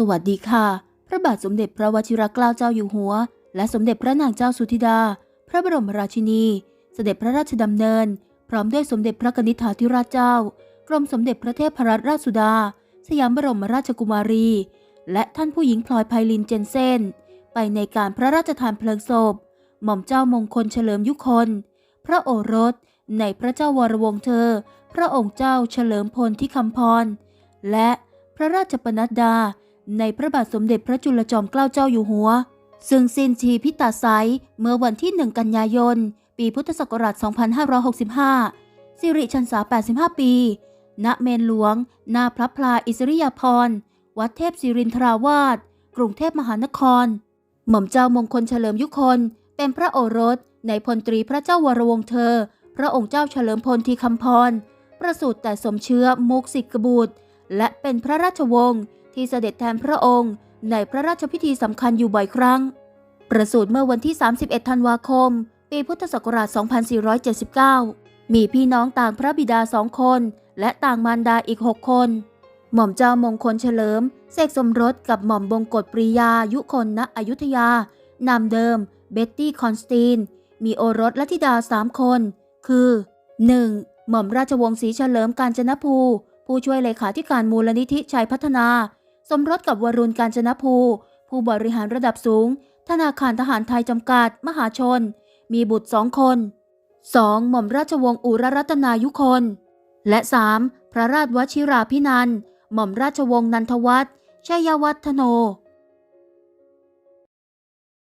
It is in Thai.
สวัสดีค่ะ พระบาทสมเด็จพระวชิรเกล้าเจ้าอยู่หัว และสมเด็จพระนางเจ้าสุธิดา พระบรมราชินี เสด็จพระราชดำเนิน พร้อมด้วยสมเด็จพระกนิษฐาธิราชเจ้า กรมสมเด็จพระเทพรัตนราชสุดา สยามบรมราชกุมารี และท่านผู้หญิงพลอยไพลินเจนเซนไปในการพระราชทานเพลิงศพ หม่อมเจ้ามงคลเฉลิมยุคน พระโอรส ในพระเจ้าวรวงเธอ พระองค์เจ้าเฉลิมพลที่คำพร และพระราชปนัดดา ในพระบาทสมเด็จพระจุลจอมเกล้าเจ้าอยู่หัว ซึ่งสิ้นชีพิตาไซยเมื่อวันที่ 1 กันยายน ปีพุทธศักราช 2565 สิริชันษา 85 ปี ณ เมนหลวง หน้าพระพลาอิสริยาภรณ์วัดเทพศิรินทราวาส กรุงเทพมหานคร หม่อมเจ้ามงคลเฉลิมยุคน เป็นพระโอรส ในพลตรีพระเจ้าวรวงเธอ พระองค์เจ้าเฉลิมพลทีคำพร ประสูติแต่สมเชื้อมุกสิกบุตร และเป็นพระราชวงศ์ ที่เสด็จแทนพระองค์ ในพระราชพิธีสำคัญอยู่บ่อยครั้ง ประสูติเมื่อวันที่ 31 ธันวาคม ปีพุทธศักราช 2479 มีพี่น้องต่างพระบิดาสองคน และต่างมารดาอีก 6 คน หม่อมเจ้ามงคลเฉลิมเสกสมรสกับหม่อมบงกฎปรียายุคนณอยุธยานามเดิมเบ็ตตี้คอนสตีน มีโอรสและธิดาสามคน คือ 1. หม่อมราชวงศ์ศรีเฉลิมกาญจนภู ผู้ช่วยเลขาธิการมูลนิธิชัยพัฒนา สมรสกับวรุณการจนภู ผู้บริหารระดับสูง ธนาคารทหารไทยจำกัด มหาชน มีบุตรสองคน 2. หม่อมราชวงศ์อุรรัตนายุคน และ 3. พระราชวชิราพินันหม่อมราชวงศ์นันทวัฒน์ชัยวัฒโน